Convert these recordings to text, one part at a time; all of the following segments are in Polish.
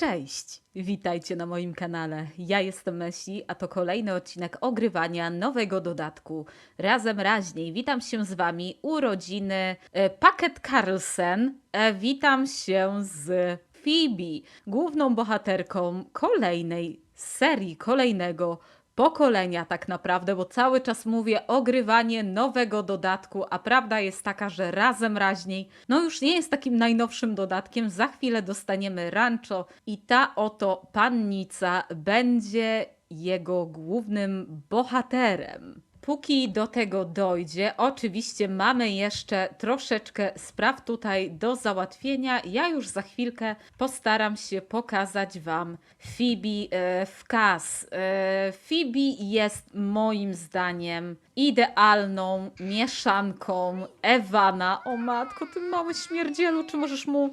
Cześć! Witajcie na moim kanale. Ja jestem Messi, a to kolejny odcinek ogrywania nowego dodatku Razem Raźniej. Witam się z Wami urodziny e, Packet Carlsen. E, witam się z Phoebe, główną bohaterką kolejnej serii, kolejnego pokolenia tak naprawdę, bo cały czas mówię ogrywanie nowego dodatku, a prawda jest taka, że razem raźniej, no już nie jest takim najnowszym dodatkiem, za chwilę dostaniemy rancho i ta oto pannica będzie jego głównym bohaterem. Póki do tego dojdzie, oczywiście mamy jeszcze troszeczkę spraw tutaj do załatwienia. Ja już za chwilkę postaram się pokazać Wam Phoebe e, w kas. E, Phoebe jest moim zdaniem idealną mieszanką Ewana. O matko, ty mały śmierdzielu, czy możesz mu...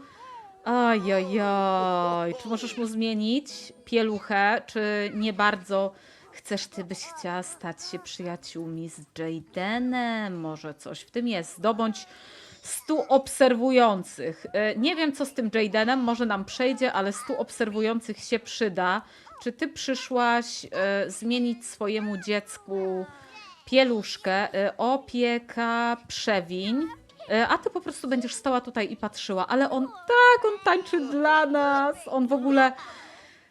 Ajajaj, czy możesz mu zmienić pieluchę, czy nie bardzo chcesz, ty byś chciała stać się przyjaciółmi z Jadenem? Może coś w tym jest. Zdobądź stu obserwujących. E, Nie wiem, co z tym Jadenem, może nam przejdzie, ale stu obserwujących się przyda. Czy ty przyszłaś e, zmienić swojemu dziecku pieluszkę? E, Opieka, przewiń. A ty po prostu będziesz stała tutaj i patrzyła, ale on tak, on tańczy dla nas. On w ogóle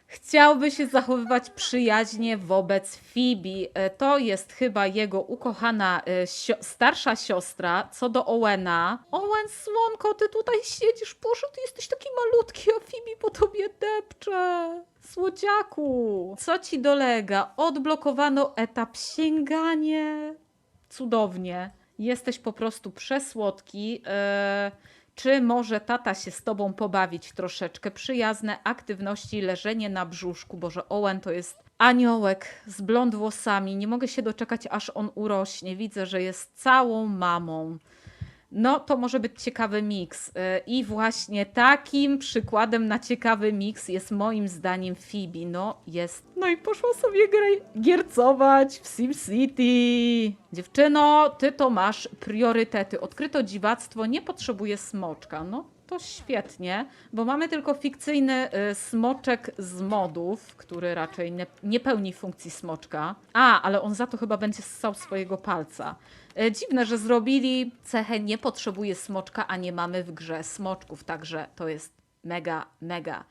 chciałby się zachowywać przyjaźnie wobec Phoebe. E, To jest chyba jego ukochana e, starsza siostra. Co do Owena. Owen, słonko, ty tutaj siedzisz. Boże, ty jesteś taki malutki, a Phoebe po tobie depcze. Słodziaku. Co ci dolega? Odblokowano etap sięganie. Cudownie. Jesteś po prostu przesłodki. E, czy może tata się z tobą pobawić troszeczkę? Przyjazne aktywności, leżenie na brzuszku. Boże, Owen to jest aniołek z blond włosami. Nie mogę się doczekać, aż on urośnie. Widzę, że jest całą mamą. No, to może być ciekawy miks. Yy, I właśnie takim przykładem na ciekawy miks jest moim zdaniem Phoebe. No, jest. No i poszła sobie graj, giercować w SimCity. Dziewczyno, ty to masz priorytety. Odkryto dziwactwo, nie potrzebuje smoczka. No, to świetnie, bo mamy tylko fikcyjny y, smoczek z modów, który raczej nie, nie pełni funkcji smoczka. A, ale on za to chyba będzie ssał swojego palca. E, Dziwne, że zrobili cechę nie potrzebuje smoczka, a nie mamy w grze smoczków, także to jest mega, mega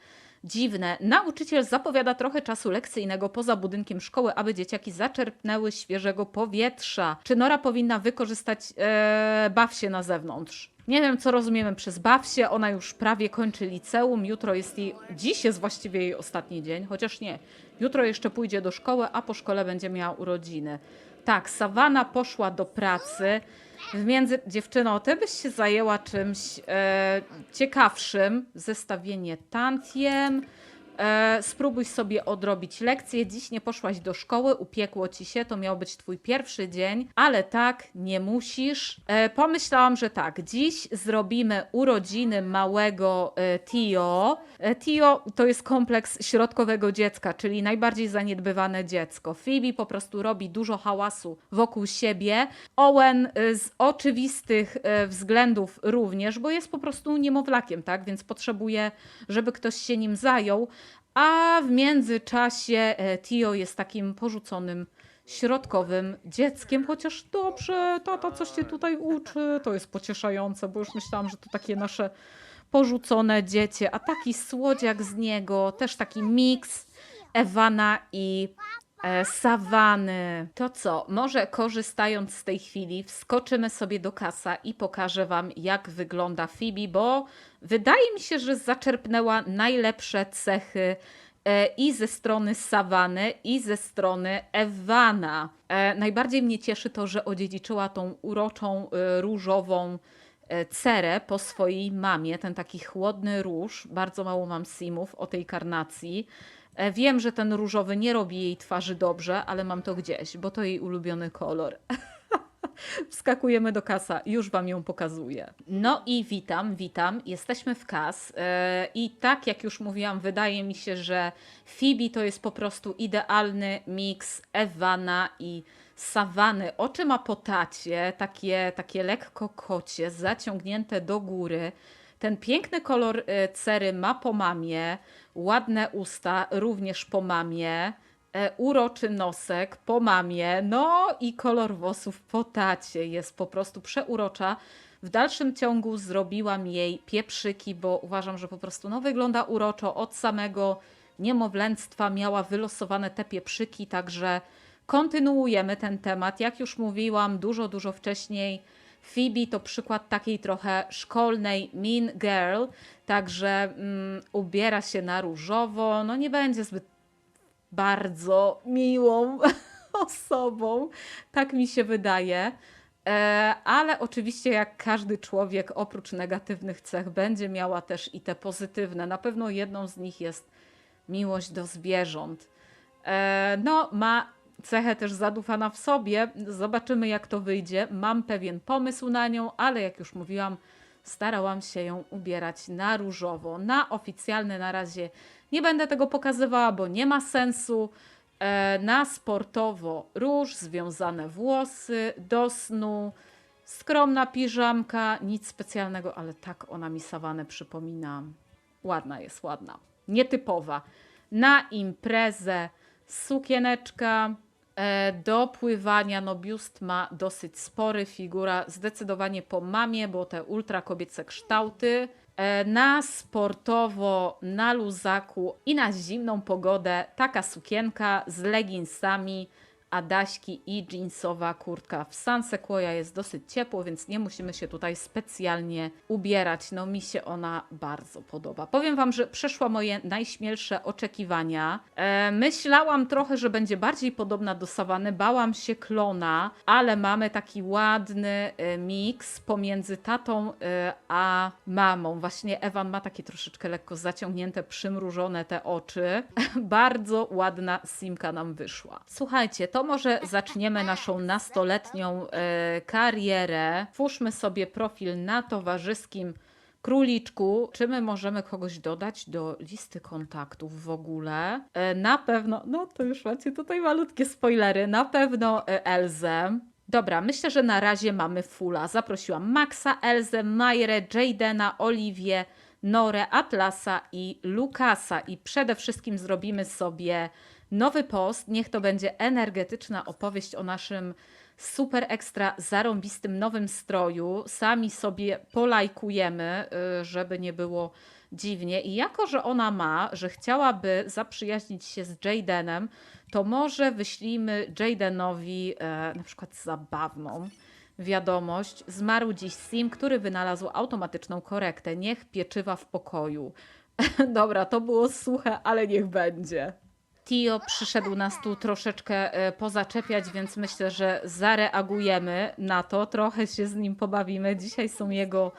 dziwne. Nauczyciel zapowiada trochę czasu lekcyjnego poza budynkiem szkoły, aby dzieciaki zaczerpnęły świeżego powietrza. Czy Nora powinna wykorzystać e, baw się na zewnątrz? Nie wiem, co rozumiemy przez baw się. Ona już prawie kończy liceum. Jutro jest jej. Dziś jest właściwie jej ostatni dzień, chociaż nie. Jutro jeszcze pójdzie do szkoły, a po szkole będzie miała urodziny. Tak, Sawana poszła do pracy. W między... Dziewczyno, ty byś się zajęła czymś e, ciekawszym. Zestawienie tantiem. E, spróbuj sobie odrobić lekcję. Dziś nie poszłaś do szkoły, upiekło ci się, to miał być twój pierwszy dzień, ale tak, nie musisz. E, pomyślałam, że tak, dziś zrobimy urodziny małego e, Tio. E, Tio to jest kompleks środkowego dziecka, czyli najbardziej zaniedbywane dziecko. Phoebe po prostu robi dużo hałasu wokół siebie. Owen e, z oczywistych e, względów również, bo jest po prostu niemowlakiem, tak? Więc potrzebuje, żeby ktoś się nim zajął. A w międzyczasie e, Tio jest takim porzuconym środkowym dzieckiem, chociaż dobrze, tata coś cię tutaj uczy, to jest pocieszające, bo już myślałam, że to takie nasze porzucone dziecię, a taki słodziak z niego, też taki miks Ewana i Sawany. To co, może korzystając z tej chwili, wskoczymy sobie do kasa i pokażę Wam, jak wygląda Phoebe, bo wydaje mi się, że zaczerpnęła najlepsze cechy e, i ze strony Sawany, i ze strony Ewana. E, najbardziej mnie cieszy to, że odziedziczyła tą uroczą, e, różową e, cerę po swojej mamie, ten taki chłodny róż. Bardzo mało mam simów o tej karnacji. E, Wiem, że ten różowy nie robi jej twarzy dobrze, ale mam to gdzieś, bo to jej ulubiony kolor. Wskakujemy do kasa, już Wam ją pokazuję. No i witam, witam. Jesteśmy w kas. e, I tak jak już mówiłam, wydaje mi się, że Phoebe to jest po prostu idealny miks Ewana i Sawany. Oczy ma po tacie, takie, takie lekko kocie, zaciągnięte do góry. Ten piękny kolor e, cery ma po mamie, ładne usta również po mamie, e, uroczy nosek po mamie, no i kolor włosów po tacie. Jest po prostu przeurocza. W dalszym ciągu zrobiłam jej pieprzyki, bo uważam, że po prostu no, wygląda uroczo. Od samego niemowlęctwa miała wylosowane te pieprzyki, także kontynuujemy ten temat. Jak już mówiłam dużo, dużo wcześniej, Phoebe to przykład takiej trochę szkolnej mean girl, także mm, ubiera się na różowo, no nie będzie zbyt bardzo miłą osobą, tak mi się wydaje. E, Ale oczywiście, jak każdy człowiek, oprócz negatywnych cech, będzie miała też i te pozytywne. Na pewno jedną z nich jest miłość do zwierząt. E, No, ma cechę też zadufana w sobie. Zobaczymy, jak to wyjdzie. Mam pewien pomysł na nią, ale jak już mówiłam, starałam się ją ubierać na różowo. Na oficjalne na razie nie będę tego pokazywała, bo nie ma sensu. E, Na sportowo róż, związane włosy, do snu, skromna piżamka, nic specjalnego, ale tak ona mi sawanę przypomina. Ładna jest, ładna. Nietypowa. Na imprezę sukieneczka, do pływania, no biust ma dosyć spory, figura zdecydowanie po mamie, bo te ultra kobiece kształty. E, Na sportowo, na luzaku i na zimną pogodę taka sukienka z leginsami, Adaśki i jeansowa kurtka w San Sequoia jest dosyć ciepło, więc nie musimy się tutaj specjalnie ubierać. No mi się ona bardzo podoba. Powiem Wam, że przeszła moje najśmielsze oczekiwania. E, myślałam trochę, że będzie bardziej podobna do Savany, bałam się klona, ale mamy taki ładny e, miks pomiędzy tatą e, a mamą. Właśnie Ewan ma takie troszeczkę lekko zaciągnięte, przymrużone te oczy. bardzo ładna simka nam wyszła. Słuchajcie, to może zaczniemy naszą nastoletnią e, karierę. Twórzmy sobie profil na towarzyskim króliczku. Czy my możemy kogoś dodać do listy kontaktów w ogóle? E, na pewno, no to już macie tutaj malutkie spoilery, na pewno e, Elzę. Dobra, myślę, że na razie mamy fulla. Zaprosiłam Maxa, Elzę, Majrę, Jadena, Oliwię, Norę, Atlasa i Lukasa. I przede wszystkim zrobimy sobie nowy post. Niech to będzie energetyczna opowieść o naszym super ekstra zarąbistym nowym stroju. Sami sobie polajkujemy, y, żeby nie było dziwnie. I jako, że ona ma, że chciałaby zaprzyjaźnić się z Jadenem, to może wyślijmy Jadenowi e, na przykład zabawną wiadomość. Zmarł dziś Sim, który wynalazł automatyczną korektę. Niech pieczywa w pokoju. Dobra, to było suche, ale niech będzie. Tio przyszedł nas tu troszeczkę e, pozaczepiać, więc myślę, że zareagujemy na to. Trochę się z nim pobawimy. Dzisiaj są jego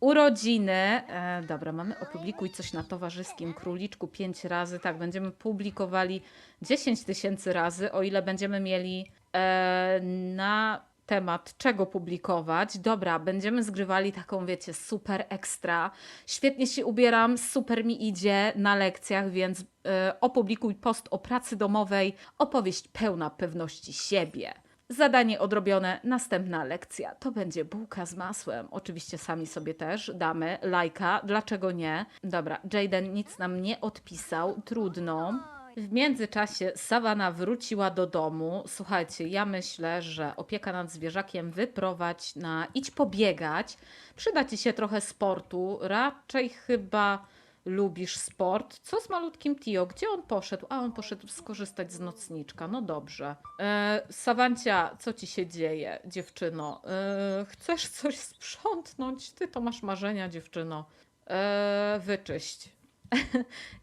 urodziny. E, dobra, mamy opublikuj coś na towarzyskim króliczku pięć razy. Tak, będziemy publikowali 10 tysięcy razy, o ile będziemy mieli e, na temat czego publikować. Dobra, będziemy zgrywali taką, wiecie, super ekstra. Świetnie się ubieram, super mi idzie na lekcjach, więc e, opublikuj post o pracy domowej, opowieść pełna pewności siebie. Zadanie odrobione, następna lekcja. To będzie bułka z masłem. Oczywiście sami sobie też damy lajka. Dlaczego nie? Dobra, Jaden nic nam nie odpisał. Trudno. W międzyczasie Sawana wróciła do domu. Słuchajcie, ja myślę, że opieka nad zwierzakiem wyprowadź na idź pobiegać. Przyda ci się trochę sportu. Raczej chyba lubisz sport. Co z malutkim Tio? Gdzie on poszedł? A on poszedł skorzystać z nocniczka. No dobrze. E, Sawancia, co ci się dzieje, dziewczyno? E, chcesz coś sprzątnąć? Ty to masz marzenia, dziewczyno. E, wyczyść.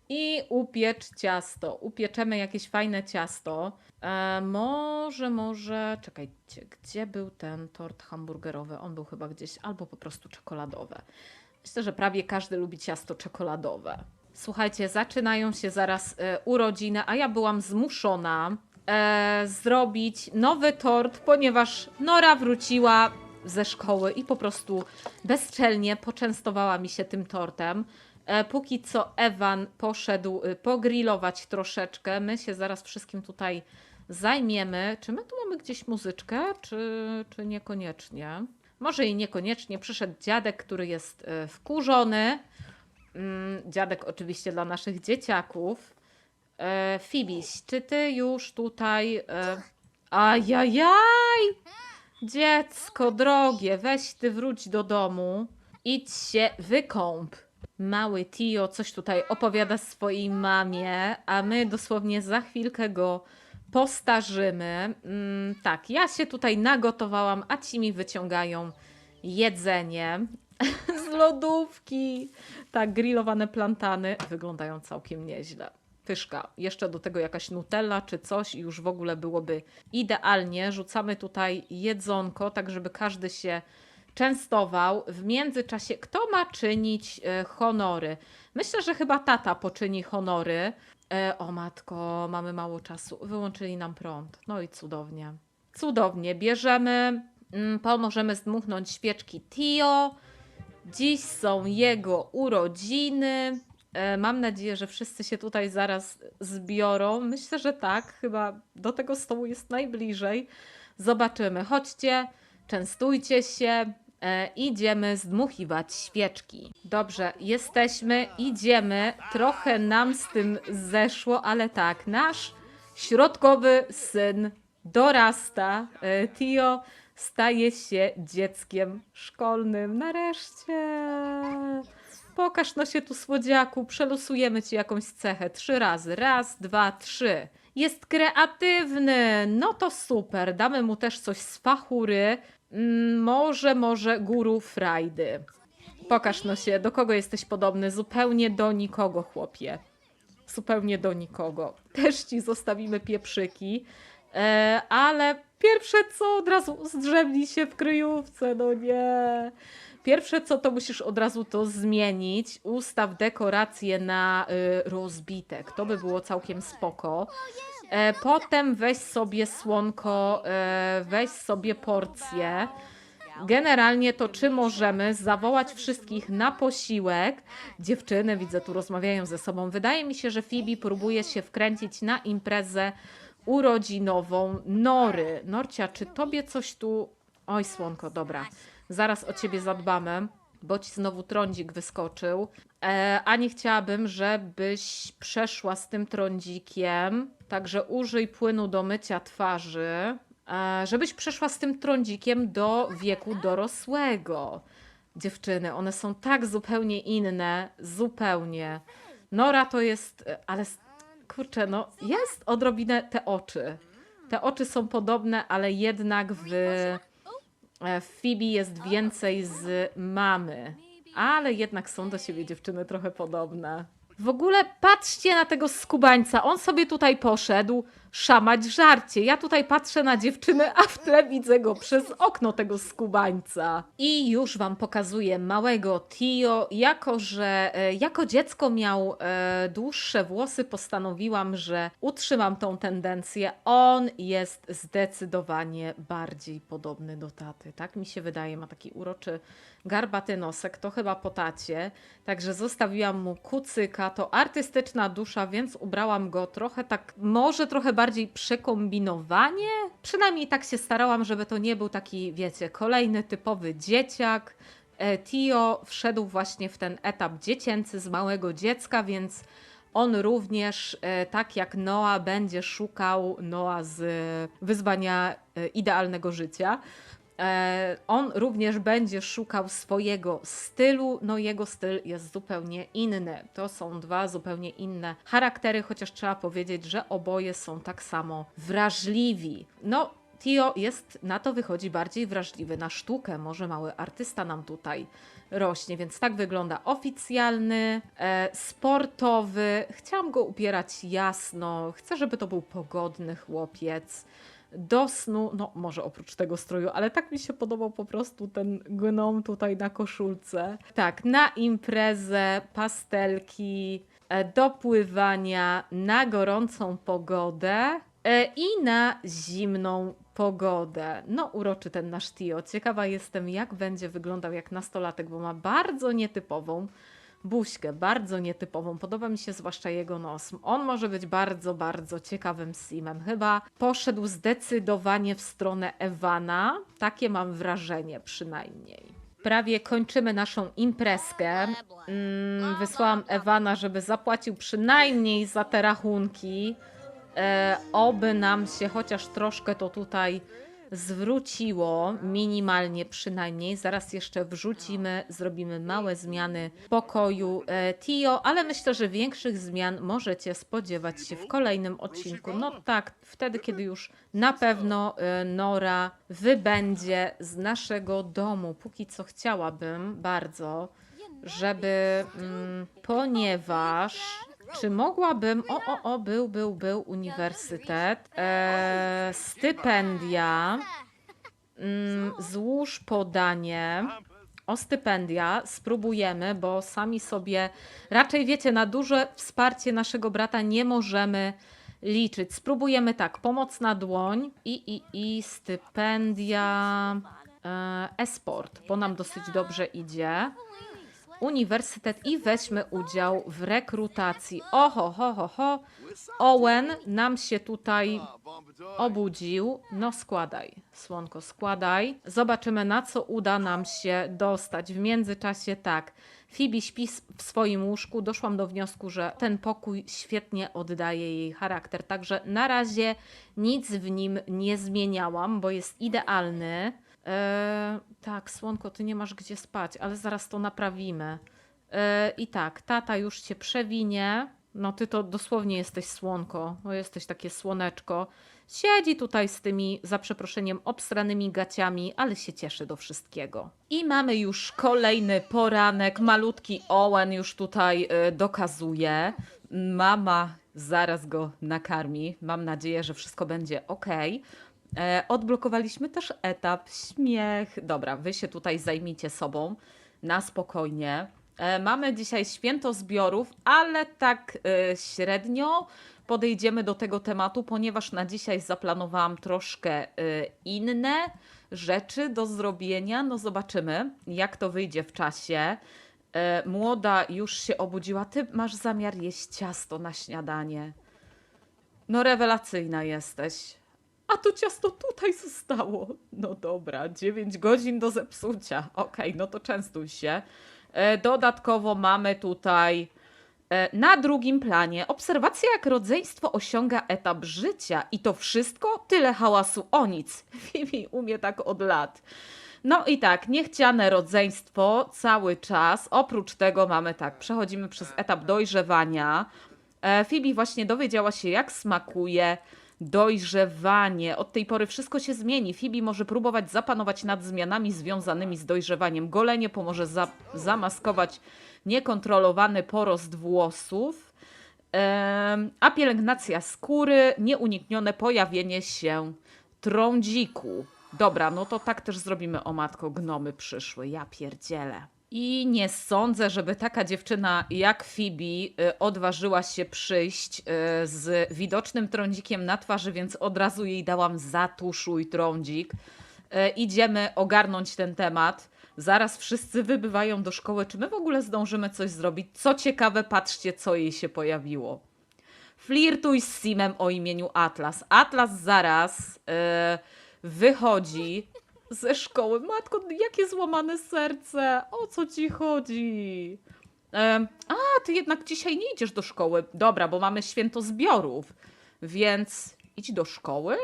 I upiecz ciasto. Upieczemy jakieś fajne ciasto. E, może, może. Czekajcie, gdzie był ten tort hamburgerowy? On był chyba gdzieś, albo po prostu czekoladowe. Myślę, że prawie każdy lubi ciasto czekoladowe. Słuchajcie, zaczynają się zaraz e, urodziny, a ja byłam zmuszona e, zrobić nowy tort, ponieważ Nora wróciła ze szkoły i po prostu bezczelnie poczęstowała mi się tym tortem. E, póki co Ewan poszedł y, pogrillować troszeczkę. My się zaraz wszystkim tutaj zajmiemy. Czy my tu mamy gdzieś muzyczkę, czy, czy niekoniecznie? Może i niekoniecznie. Przyszedł dziadek, który jest e, wkurzony. Mm, Dziadek oczywiście dla naszych dzieciaków. E, Fibiś, czy ty już tutaj... E... Ajajaj! Dziecko drogie, weź ty wróć do domu. Idź się wykąp. Mały Tio coś tutaj opowiada swojej mamie, a my dosłownie za chwilkę go postarzymy. Mm, tak, ja się tutaj nagotowałam, a ci mi wyciągają jedzenie z lodówki. Tak, grillowane plantany wyglądają całkiem nieźle. Pyszka, jeszcze do tego jakaś nutella czy coś i już w ogóle byłoby idealnie. Rzucamy tutaj jedzonko, tak żeby każdy się częstował. W międzyczasie, kto ma czynić e, honory? Myślę, że chyba tata poczyni honory. E, o matko, mamy mało czasu. Wyłączyli nam prąd. No i cudownie. Cudownie. Bierzemy, mm, pomożemy zdmuchnąć świeczki Tio. Dziś są jego urodziny. E, Mam nadzieję, że wszyscy się tutaj zaraz zbiorą. Myślę, że tak. Chyba do tego stołu jest najbliżej. Zobaczymy. Chodźcie, częstujcie się. E, idziemy zdmuchiwać świeczki. Dobrze, jesteśmy, idziemy. Trochę nam z tym zeszło, ale tak, nasz środkowy syn dorasta. E, Tio staje się dzieckiem szkolnym. Nareszcie. Pokaż no się tu słodziaku, przelosujemy ci jakąś cechę trzy razy. Raz, dwa, trzy. Jest kreatywny, no to super. Damy mu też coś z fachury. Mm, może, może guru frajdy. Pokaż no się, do kogo jesteś podobny? Zupełnie do nikogo, chłopie. Zupełnie do nikogo. Też ci zostawimy pieprzyki. E, ale pierwsze co, od razu zdrzemnij się w kryjówce, no nie. Pierwsze co, to musisz od razu to zmienić. Ustaw dekoracje na y, rozbitek. To by było całkiem spoko. E, potem weź sobie słonko, e, weź sobie porcję. Generalnie to czy możemy zawołać wszystkich na posiłek? Dziewczyny, widzę, tu rozmawiają ze sobą. Wydaje mi się, że Phoebe próbuje się wkręcić na imprezę urodzinową Nory. Norcia, czy tobie coś tu... Oj, słonko, dobra. Zaraz o ciebie zadbamy, bo ci znowu trądzik wyskoczył. E, a nie chciałabym, żebyś przeszła z tym trądzikiem. Także użyj płynu do mycia twarzy. E, żebyś przeszła z tym trądzikiem do wieku dorosłego. Dziewczyny, one są tak zupełnie inne, zupełnie. Nora to jest, e, ale kurczę, no jest odrobinę te oczy. Te oczy są podobne, ale jednak w Phoebe jest więcej z mamy. Ale jednak są do siebie dziewczyny trochę podobne. W ogóle patrzcie na tego skubańca. On sobie tutaj poszedł szamać żarcie. Ja tutaj patrzę na dziewczynę, a w tle widzę go przez okno tego skubańca. I już wam pokazuję małego Tio. Jako, że e, jako dziecko miał e, dłuższe włosy, postanowiłam, że utrzymam tą tendencję. On jest zdecydowanie bardziej podobny do taty. Tak mi się wydaje. Ma taki uroczy garbaty nosek, to chyba po tacie. Także zostawiłam mu kucyka. To artystyczna dusza, więc ubrałam go trochę tak, może trochę bardziej przekombinowanie. Przynajmniej tak się starałam, żeby to nie był taki, wiecie, kolejny typowy dzieciak. E, Tio wszedł właśnie w ten etap dziecięcy z małego dziecka, więc on również, e, tak jak Noah, będzie szukał Noah z e, wyzwania idealnego życia. E, On również będzie szukał swojego stylu, no jego styl jest zupełnie inny. To są dwa zupełnie inne charaktery, chociaż trzeba powiedzieć, że oboje są tak samo wrażliwi. No, Tio jest, na to wychodzi bardziej wrażliwy na sztukę, może mały artysta nam tutaj rośnie, więc tak wygląda oficjalny, e, sportowy. Chciałam go upierać jasno, chcę, żeby to był pogodny chłopiec do snu, no może oprócz tego stroju, ale tak mi się podobał po prostu ten gnom tutaj na koszulce. Tak, na imprezę, pastelki, e, do pływania, na gorącą pogodę e, i na zimną pogodę. No uroczy ten nasz Tio. Ciekawa jestem jak będzie wyglądał jak nastolatek, bo ma bardzo nietypową buźkę, bardzo nietypową. Podoba mi się zwłaszcza jego nos. On może być bardzo, bardzo ciekawym simem. Chyba poszedł zdecydowanie w stronę Ewana. Takie mam wrażenie przynajmniej. Prawie kończymy naszą imprezkę. Mm, wysłałam Ewana, żeby zapłacił przynajmniej za te rachunki. E, oby nam się chociaż troszkę to tutaj zwróciło, minimalnie przynajmniej. Zaraz jeszcze wrzucimy, zrobimy małe zmiany w pokoju e, Tio, ale myślę, że większych zmian możecie spodziewać się w kolejnym odcinku. No tak, wtedy, kiedy już na pewno e, Nora wybędzie z naszego domu. Póki co chciałabym bardzo, żeby, mm, ponieważ czy mogłabym. O, o, o, był, był, był uniwersytet. E, stypendia. Mm, złóż podanie o stypendia. Spróbujemy, bo sami sobie raczej wiecie, na duże wsparcie naszego brata nie możemy liczyć. Spróbujemy tak, pomoc na dłoń i, i, i stypendia e, esport, bo nam dosyć dobrze idzie uniwersytet i weźmy udział w rekrutacji. Oho, ho, ho, ho. Owen nam się tutaj obudził. No składaj, słonko, składaj. Zobaczymy, na co uda nam się dostać. W międzyczasie tak. Phoebe śpi w swoim łóżku. Doszłam do wniosku, że ten pokój świetnie oddaje jej charakter. Także na razie nic w nim nie zmieniałam, bo jest idealny. Eee, tak, słonko, ty nie masz gdzie spać, ale zaraz to naprawimy. Eee, I tak, tata już cię przewinie. No ty to dosłownie jesteś słonko, no jesteś takie słoneczko. Siedzi tutaj z tymi, za przeproszeniem, obstranymi gaciami, ale się cieszy do wszystkiego. I mamy już kolejny poranek. Malutki Owen już tutaj y, dokazuje. Mama zaraz go nakarmi. Mam nadzieję, że wszystko będzie ok. E, odblokowaliśmy też etap śmiech. Dobra, wy się tutaj zajmijcie sobą na spokojnie. E, mamy dzisiaj święto zbiorów, ale tak e, średnio podejdziemy do tego tematu, ponieważ na dzisiaj zaplanowałam troszkę inne rzeczy do zrobienia. No zobaczymy, jak to wyjdzie w czasie. Młoda już się obudziła. Ty masz zamiar jeść ciasto na śniadanie. No rewelacyjna jesteś. A to ciasto tutaj zostało. No dobra, 9 godzin do zepsucia. Okej, no to częstuj się. E, Dodatkowo mamy tutaj e, na drugim planie obserwacja, jak rodzeństwo osiąga etap życia. I to wszystko tyle hałasu o nic. Fifi umie tak od lat. No i tak, niechciane rodzeństwo cały czas. Oprócz tego mamy tak, przechodzimy przez etap dojrzewania. E, Phoebe właśnie dowiedziała się, jak smakuje dojrzewanie. Od tej pory wszystko się zmieni. Phoebe może próbować zapanować nad zmianami związanymi z dojrzewaniem. Golenie pomoże za zamaskować niekontrolowany porost włosów. A pielęgnacja skóry, nieuniknione pojawienie się trądziku. Dobra, no to tak też zrobimy, o matko, gnomy przyszły, ja pierdzielę. I nie sądzę, żeby taka dziewczyna jak Phoebe y, odważyła się przyjść y, z widocznym trądzikiem na twarzy, więc od razu jej dałam zatuszuj trądzik. Y, Idziemy ogarnąć ten temat. Zaraz wszyscy wybywają do szkoły. Czy my w ogóle zdążymy coś zrobić? Co ciekawe, patrzcie, co jej się pojawiło. Flirtuj z Simem o imieniu Atlas. Atlas zaraz wychodzi ze szkoły. Matko, jakie złamane serce. O co ci chodzi? E, a, ty jednak dzisiaj nie idziesz do szkoły. Dobra, bo mamy święto zbiorów. Więc idź do szkoły?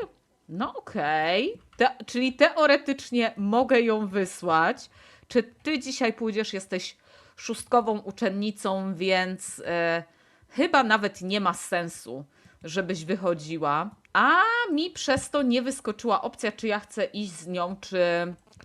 No okej. Te, czyli teoretycznie mogę ją wysłać. Czy ty dzisiaj pójdziesz? Jesteś szóstkową uczennicą, więc e, chyba nawet nie ma sensu, żebyś wychodziła. A mi przez to nie wyskoczyła opcja, czy ja chcę iść z nią, czy,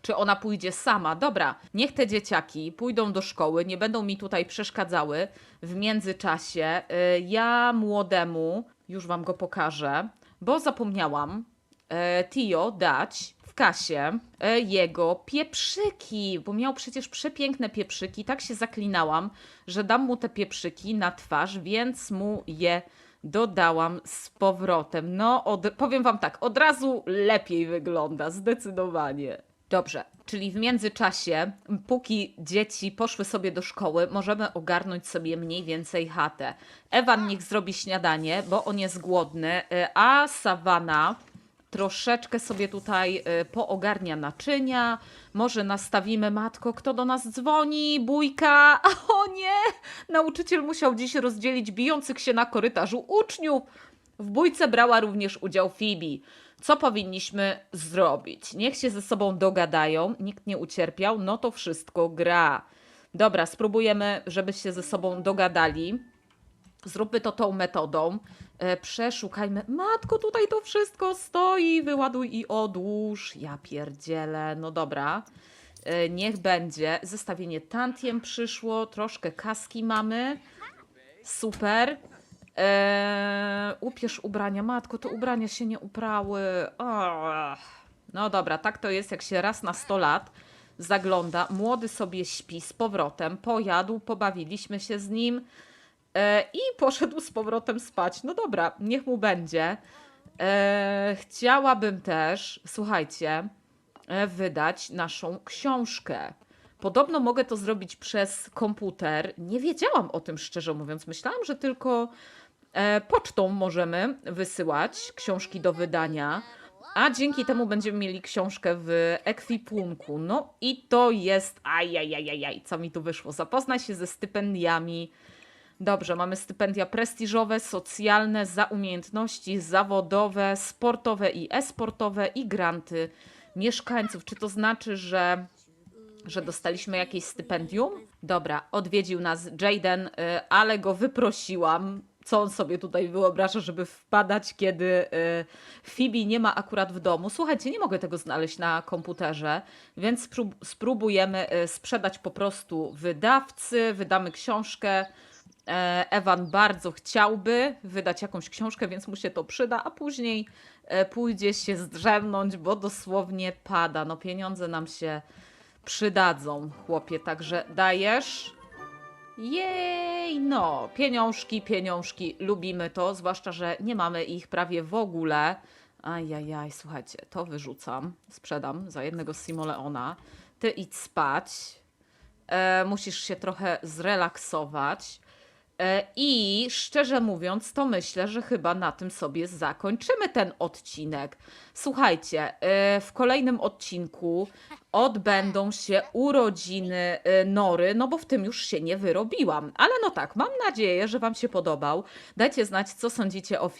czy ona pójdzie sama. Dobra, niech te dzieciaki pójdą do szkoły, nie będą mi tutaj przeszkadzały w międzyczasie. Y, Ja młodemu, już wam go pokażę, bo zapomniałam e, Tio dać w kasie e, jego pieprzyki, bo miał przecież przepiękne pieprzyki. Tak się zaklinałam, że dam mu te pieprzyki na twarz, więc mu je dodałam z powrotem. No, od, powiem wam tak, od razu lepiej wygląda, zdecydowanie. Dobrze, czyli w międzyczasie, póki dzieci poszły sobie do szkoły, możemy ogarnąć sobie mniej więcej chatę. Ewan niech zrobi śniadanie, bo on jest głodny, y, a Sawana troszeczkę sobie tutaj y, poogarnia naczynia. Może nastawimy, matko, kto do nas dzwoni? Bójka! O nie! Nauczyciel musiał dziś rozdzielić bijących się na korytarzu uczniów. W bójce brała również udział Phoebe. Co powinniśmy zrobić? Niech się ze sobą dogadają, nikt nie ucierpiał, no to wszystko gra. Dobra, spróbujemy, żeby się ze sobą dogadali. Zróbmy to tą metodą. E, przeszukajmy. Matko, tutaj to wszystko stoi. Wyładuj i odłóż. Ja pierdzielę. No dobra. E, niech będzie. Zestawienie tantiem przyszło. Troszkę kaski mamy. Super. Eee, upierz ubrania. Matko, te ubrania się nie uprały. No dobra, tak to jest, jak się raz na 100 lat zagląda. Młody sobie śpi z powrotem. Pojadł, pobawiliśmy się z nim i poszedł z powrotem spać. No dobra, niech mu będzie. E, chciałabym też, słuchajcie, e, wydać naszą książkę. Podobno mogę to zrobić przez komputer. Nie wiedziałam o tym, szczerze mówiąc. Myślałam, że tylko e, pocztą możemy wysyłać książki do wydania, a dzięki temu będziemy mieli książkę w ekwipunku. No i to jest. Ajajajajaj, co mi tu wyszło? Zapoznaj się ze stypendiami. Dobrze, mamy stypendia prestiżowe, socjalne, za umiejętności zawodowe, sportowe i esportowe i granty mieszkańców. Czy to znaczy, że że dostaliśmy jakieś stypendium. Dobra, odwiedził nas Jaden, y, ale go wyprosiłam. Co on sobie tutaj wyobraża, żeby wpadać, kiedy y, Phoebe nie ma akurat w domu? Słuchajcie, nie mogę tego znaleźć na komputerze, więc sprób- spróbujemy y, sprzedać po prostu wydawcy, wydamy książkę. E, Ewan bardzo chciałby wydać jakąś książkę, więc mu się to przyda, a później e, pójdzie się zdrzemnąć, bo dosłownie pada. No pieniądze nam się przydadzą, chłopie, także dajesz. Jej, no, pieniążki, pieniążki, lubimy to, zwłaszcza, że nie mamy ich prawie w ogóle. Ajajaj, słuchajcie, to wyrzucam, sprzedam za jednego Simoleona. Ty idź spać, e, musisz się trochę zrelaksować. E, I szczerze mówiąc, to myślę, że chyba na tym sobie zakończymy ten odcinek. Słuchajcie, e, w kolejnym odcinku odbędą się urodziny e, Nory, no bo w tym już się nie wyrobiłam. Ale no tak, mam nadzieję, że Wam się podobał. Dajcie znać, co sądzicie o.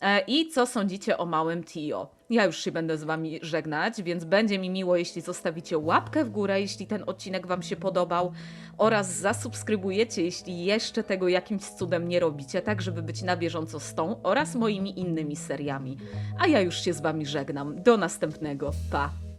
E, I co sądzicie o małym Tio? Ja już się będę z Wami żegnać, więc będzie mi miło, jeśli zostawicie łapkę w górę, jeśli ten odcinek Wam się podobał, oraz zasubskrybujecie, jeśli jeszcze tego jakimś cudem nie robicie, tak żeby być na bieżąco z tą oraz moimi innymi seriami. A ja już się z Wami żegnam. Do następnego. Pa!